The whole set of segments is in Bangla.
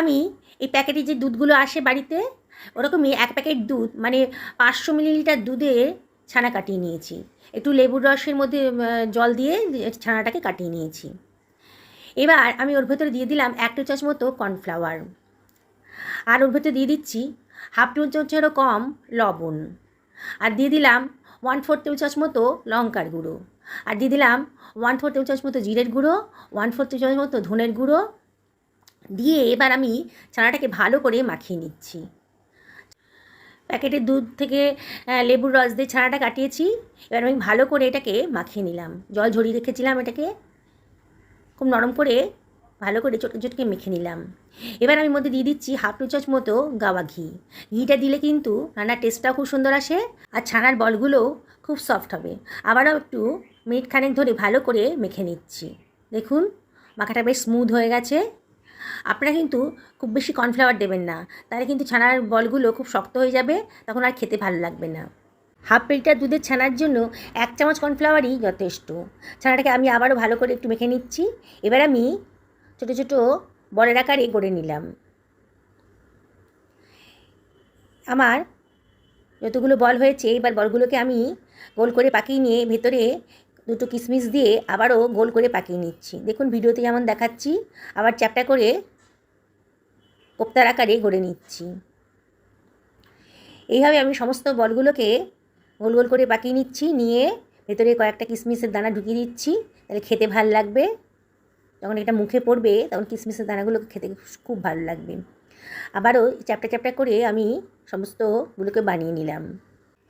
আমি এই প্যাকেটে যে দুধগুলো আসে বাড়িতে ওরকমই এক প্যাকেট দুধ মানে পাঁচশো মিলিলিটার দুধে ছানা কাটিয়ে নিয়েছি। একটু লেবুর রসের মধ্যে জল দিয়ে ছানাটাকে কাটিয়ে নিয়েছি। এবার আমি ওর ভেতরে দিয়ে দিলাম এক টেবিল চামচ মতো কর্নফ্লাওয়ার। আর ওর ভেতরে দিয়ে দিচ্ছি হাফ টেবিল চামচেরও কম লবণ। আর দিয়ে দিলাম ওয়ান ফোর টেবিল চামচ মতো লঙ্কার গুঁড়ো। আর দিয়ে দিলাম ওয়ান ফোর টেবিল চামচ মতো জিরের গুঁড়ো, ওয়ান ফোর টেবিল চামচ মতো ধনের গুঁড়ো দিয়ে এবার আমি ছানাটাকে ভালো করে মাখিয়ে নিচ্ছি। প্যাকেটের দুধ থেকে লেবুর রস দিয়ে ছানাটা কাটিয়েছি। এবার আমি ভালো করে এটাকে মাখিয়ে নিলাম। জল ঝরিয়ে রেখেছিলাম এটাকে। খুব নরম করে ভালো করে চটকে চটকে মেখে নিলাম। এবার আমি মধ্যে দিয়ে দিচ্ছি হাফ টু মতো গাওয়া ঘি। ঘিটা দিলে কিন্তু রান্নার টেস্টটাও খুব সুন্দর আসে আর ছানার বলগুলো খুব সফট হবে। আবারও একটু মিনিট খানেক ধরে ভালো করে মেখে নিচ্ছি। দেখুন, মাখাটা বেশ স্মুথ হয়ে গেছে। আপনারা কিন্তু খুব বেশি কর্নফ্লাওয়ার দেবেন না। তাহলে কিন্তু ছানার বলগুলো খুব শক্ত হয়ে যাবে, তখন আর খেতে ভালো লাগবে না। হাফ লিটার দুধের ছানার জন্য এক চামচ কর্নফ্লাওয়ারই যথেষ্ট। ছানাটাকে আমি আবারও ভালো করে একটু মেখে নিচ্ছি। এবার আমি ছোটো ছোটো বলের আকারে গড়ে নিলাম। আমার যতগুলো বল হয়েছে, এবার বলগুলোকে আমি গোল করে পাকিয়ে নিয়ে ভেতরে দুটো কিশমিশ দিয়ে আবারও গোল করে পাকিয়ে নিচ্ছি। দেখুন, ভিডিওতে যেমন দেখাচ্ছি, আবার চ্যাপটা করে কোপ্তার আকারে গড়ে নিচ্ছি। এইভাবে আমি সমস্ত বলগুলোকে গোল গোল করে পাকিয়ে নিচ্ছি, নিয়ে ভেতরে কয়েকটা কিশমিশের দানা ঢুকিয়ে দিচ্ছি, তাহলে খেতে ভালো লাগবে। যখন এটা মুখে পড়বে, তখন কিশমিশের দানাগুলো খেতে খুব ভালো লাগবে। আবারও চ্যাপটা চ্যাপটা করে আমি সমস্তগুলোকে বানিয়ে নিলাম।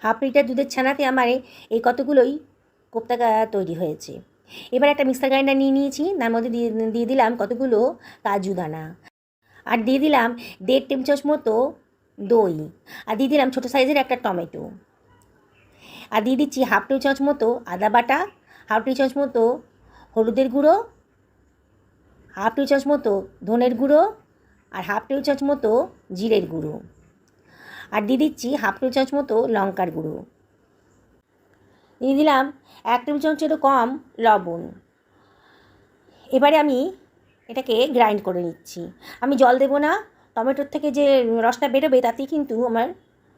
হাফ লিটার দুধের ছানাতে আমার এই কতগুলোই কোপ্তা তৈরি হয়েছে। এবার একটা মিক্সার গ্রাইন্ডার নিয়ে নিয়েছি, তার মধ্যে দিয়ে দিলাম কতগুলো কাজু দানা। আর দিয়ে দিলাম দেড় চামচ মতো দই। আর দিয়ে দিলাম ছোটো সাইজের একটা টমেটো। আর দিয়ে দিচ্ছি হাফ টেবিল চামচ মতো আদা বাটা, হাফ টেবিল চামচ মতো হলুদের গুঁড়ো, হাফ টেবিল চামচ মতো ধনের গুঁড়ো আর হাফ টেবিল চামচ মতো জিরের গুঁড়ো। আর দিয়ে দিচ্ছি হাফ টেবিল চামচ মতো লঙ্কার গুঁড়ো। দিয়ে দিলাম এক টেবিল চামচেরও কম লবণ। এবারে আমি এটাকে গ্রাইন্ড করে নিচ্ছি। আমি জল দেবো না, টমেটোর থেকে যে রসটা বেরোবে তাতেই কিন্তু আমার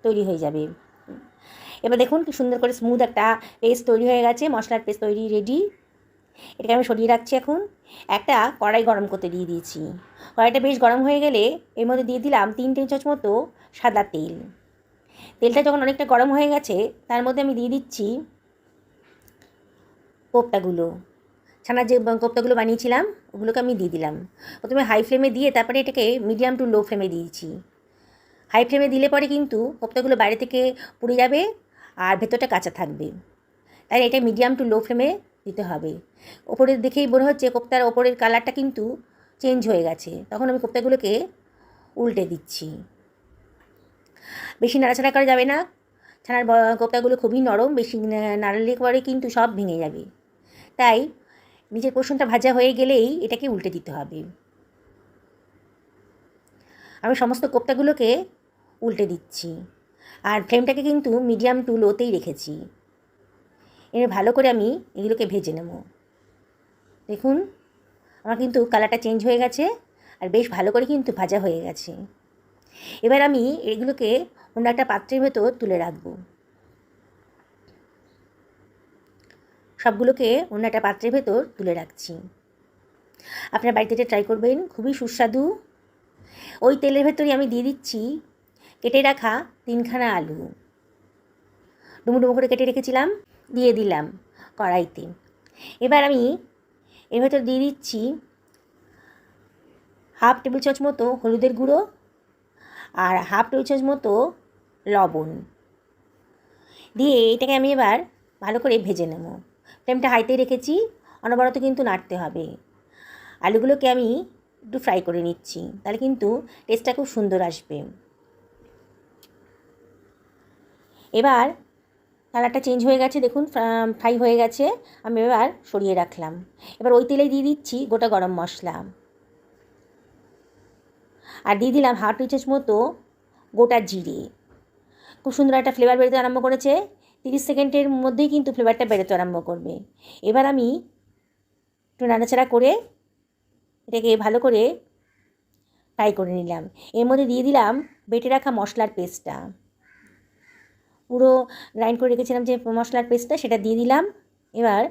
তৈরি হয়ে যাবে। এবার দেখুন কি সুন্দর করে স্মুথ একটা পেস্ট তৈরি হয়ে গেছে, মশলার পেস্ট তৈরি রেডি এটাকে আমি সরিয়ে রাখছি এখন। একটা কড়াই গরম করতে দিয়ে দিয়েছি। কড়াইটা বেশ গরম হয়ে গেলে এর মধ্যে দিয়ে দিলাম তিন টেবিল চামচ মতো সাদা তেল। তেলটা যখন অনেকটা গরম হয়ে গেছে, তার মধ্যে আমি দিয়ে দিচ্ছি কোপ্তাগুলো। ছানার যে কোপ্তাগুলো বানিয়েছিলাম, ওগুলোকে আমি দিয়ে দিলাম। প্রথমে হাই ফ্লেমে দিয়ে তারপরে এটাকে মিডিয়াম টু লো ফ্লেমে দিয়েছি। হাই ফ্লেমে দিলে পরে কিন্তু কোপ্তাগুলো বাইরে থেকে পুড়ে যাবে আর ভেতরটা কাঁচা থাকবে। তাই এটা মিডিয়াম টু লো ফ্লেমে দিতে হবে। ওপরের দেখেই মনে হচ্ছে কোপ্তার ওপরের কালারটা কিন্তু চেঞ্জ হয়ে গেছে। তখন আমি কোপ্তাগুলোকে উল্টে দিচ্ছি। বেশি নাড়াচাড়া করা যাবে না। ছানার কোপ্তাগুলো খুবই নরম, বেশি নাড়ালে পরে কিন্তু সব ভেঙে যাবে। তাই নিজের পোষণটা ভাজা হয়ে গেলেই এটাকে উল্টে দিতে হবে। আমি সমস্ত কোপ্তাগুলোকে উল্টে দিচ্ছি। আর ফ্লেমটাকে কিন্তু মিডিয়াম টু লোতেই রেখেছি। এর ভালো করে আমি এগুলোকে ভেজে নেব। দেখুন, আমার কিন্তু কালারটা চেঞ্জ হয়ে গেছে আর বেশ ভালো করে কিন্তু ভাজা হয়ে গেছে। এবার আমি এগুলোকে অন্য একটা পাত্রের ভেতর তুলে রাখব। সবগুলোকে অন্য একটা পাত্রের ভেতর তুলে রাখছি। আপনার বাড়িতে এটা ট্রাই করবেন, খুবই সুস্বাদু। ওই তেলের ভেতরই আমি দিয়ে দিচ্ছি কেটে রাখা তিনখানা আলু। ডুমো ডুমো করে কেটে রেখেছিলাম, দিয়ে দিলাম কড়াইতে। এবার আমি এর ভেতর দিয়ে দিচ্ছি হাফ টেবিল চামচ মতো হলুদের গুঁড়ো আর হাফ টেবিল চামচ মতো লবণ। দিয়ে এটাকে আমি এবার ভালো করে ভেজে নেব। ফ্লেমটা হাইতে রেখেছি, অনবরত কিন্তু নাড়তে হবে। আলুগুলোকে আমি একটু ফ্রাই করে নিচ্ছি, তাহলে কিন্তু টেস্টটা খুব সুন্দর আসবে। এবার কালারটা চেঞ্জ হয়ে গেছে, দেখুন ফ্রাই হয়ে গেছে, আমি এবার সরিয়ে রাখলাম। এবার ওই তেলেই দিয়ে দিচ্ছি গোটা গরম মশলা। আর দিয়ে দিলাম হাফ টি মতো গোটা জিরে। খুব সুন্দর একটা ফ্লেভার বেরোতে আরম্ভ করেছে। তিরিশ সেকেন্ডের মধ্যেই কিন্তু ফ্লেভারটা বেরোতে আরম্ভ করবে। এবার আমি একটু নাড়াচাড়া করে এটাকে ভালো করে ফ্রাই করে নিলাম। এর মধ্যে দিয়ে দিলাম বেটে রাখা মশলার পেস্টটা পুরো গ্রাইন্ড করে রেখেছিলাম যে মশলার পেস্টটা সেটা দিয়ে দিলাম। এবার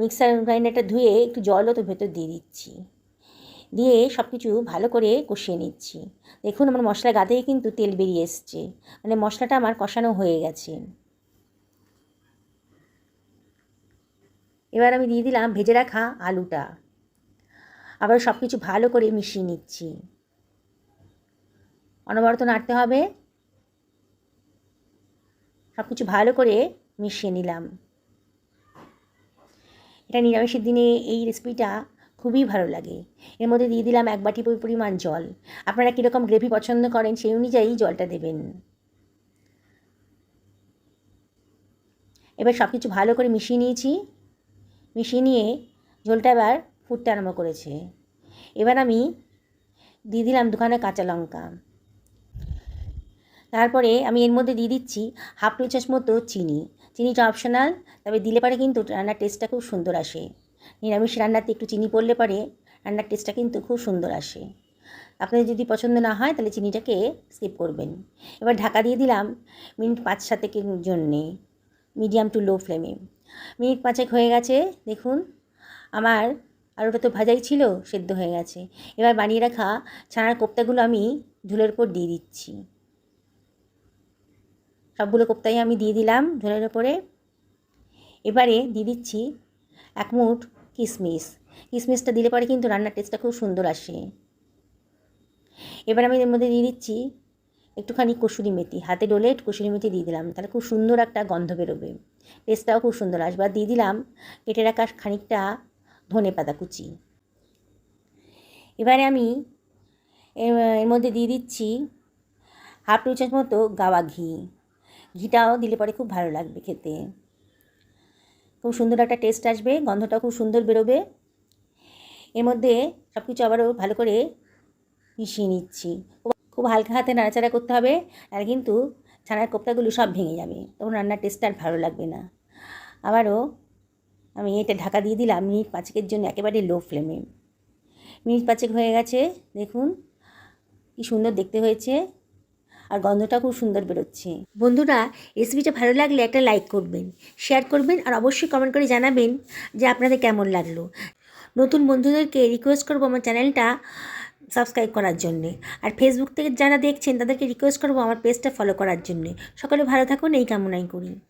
মিক্সার গ্রাইন্ডারটা ধুয়ে একটু জলও তো ভেতর দিয়ে দিচ্ছি। দিয়ে সব কিছু ভালো করে কষিয়ে নিচ্ছি। দেখুন আমার মশলা গা থেকে কিন্তু তেল বেরিয়ে এসছে। মানে মশলাটা আমার কষানো হয়ে গেছে। এবার আমি দিয়ে দিলাম, ভেজে রাখা আলুটা। আবার সব কিছু ভালো করে মিশিয়ে নিচ্ছি। অনবরত নাড়তে হবে। সব কিছু ভালো করে মিশিয়ে নিলাম। এটা নিরামিষের দিনে এই রেসিপিটা খুবই ভালো লাগে। এর মধ্যে দিয়ে দিলাম এক বাটি পরিমাণ জল। আপনারা কীরকম গ্রেভি পছন্দ করেন সেই অনুযায়ী জলটা দেবেন। এবার সব কিছু ভালো করে মিশিয়ে নিয়েছি। মিশিয়ে নিয়ে ঝোলটা এবার ফুটতে আরম্ভ করেছে। এবার আমি দিয়ে দিলাম দুখানা কাঁচা লঙ্কা। তারপরে আমি এর মধ্যে দিয়ে দিচ্ছি হাফ টি চামচ মতো চিনি। চিনিটা অপশনাল তবে দিলে পারে কিন্তু রান্নার টেস্টটা খুব সুন্দর আসে। নিরামিষ রান্নাতে একটু চিনি পড়লে পারে রান্নার টেস্টটা কিন্তু খুব সুন্দর আসে। আপনাদের যদি পছন্দ না হয় তাহলে চিনিটাকে স্কিপ করবেন। এবার ঢাকা দিয়ে দিলাম মিনিট পাঁচ সাতেকের জন্যে মিডিয়াম টু লো ফ্লেমে মিনিট পাঁচেক হয়ে গেছে, দেখুন। আমার আলুটা তো ভাজাই ছিল, সেদ্ধ হয়ে গেছে। এবার বানিয়ে রাখা ছানার কোপ্তাগুলো আমি ঝুলের উপর দিয়ে দিচ্ছি। সবগুলো কোপ্তাই আমি দিয়ে দিলাম ঝোলের ওপরে এবারে দিয়ে দিচ্ছি এক মুঠ কিশমিশ কিশমিশটা দিলে পরে কিন্তু রান্নার টেস্টটা খুব সুন্দর আসে। এবার আমি এর মধ্যে দিয়ে দিচ্ছি একটুখানি কসুরি মেথি, হাতে ডলে কসুরি মেথি দিয়ে দিলাম, তাহলে খুব সুন্দর একটা গন্ধ বেরোবে। টেস্টটাও খুব সুন্দর আসবে। আর দিয়ে দিলাম কেটে রাখা খানিকটা ধনে পাতা কুচি। এবারে আমি এর মধ্যে দিয়ে দিচ্ছি হাফ টু চামচ মতো গাওয়া ঘি। ঘিটাও দিলে পরে খুব ভালো লাগবে খেতে। খুব সুন্দর একটা টেস্ট আসবে, গন্ধটাও খুব সুন্দর বেরোবে। এর মধ্যে সব কিছু আবারও ভালো করে মিশিয়ে নিচ্ছি। খুব হালকা হাতে নাড়াচাড়া করতে হবে আর কিন্তু ছানার কোপ্তাগুলো সব ভেঙে যাবে। তখন রান্নার টেস্ট আর ভালো লাগবে না। আবারও আমি এটা ঢাকা দিয়ে দিলাম, মিনিট পাঁচেকের জন্য একেবারে লো ফ্লেমে মিনিট পাঁচেক হয়ে গেছে, দেখুন কি সুন্দর দেখতে হয়েছে আর গন্ধটা খুব সুন্দর বেরোচ্ছে। বন্ধুরা রেসিপিটা ভালো লাগলে একটা লাইক করবেন শেয়ার করবেন আর অবশ্যই কমেন্ট করে জানাবেন যে আপনাদের কেমন লাগল। নতুন বন্ধুদেরকে রিকোয়েস্ট করব আমার চ্যানেলটা সাবস্ক্রাইব করার জন্যে। আর ফেসবুক থেকে যারা দেখছেন, তাদেরকে রিকোয়েস্ট করব আমার পেজটা ফলো করার জন্যে। সকলে ভালো থাকুন, এই কামনাই করি।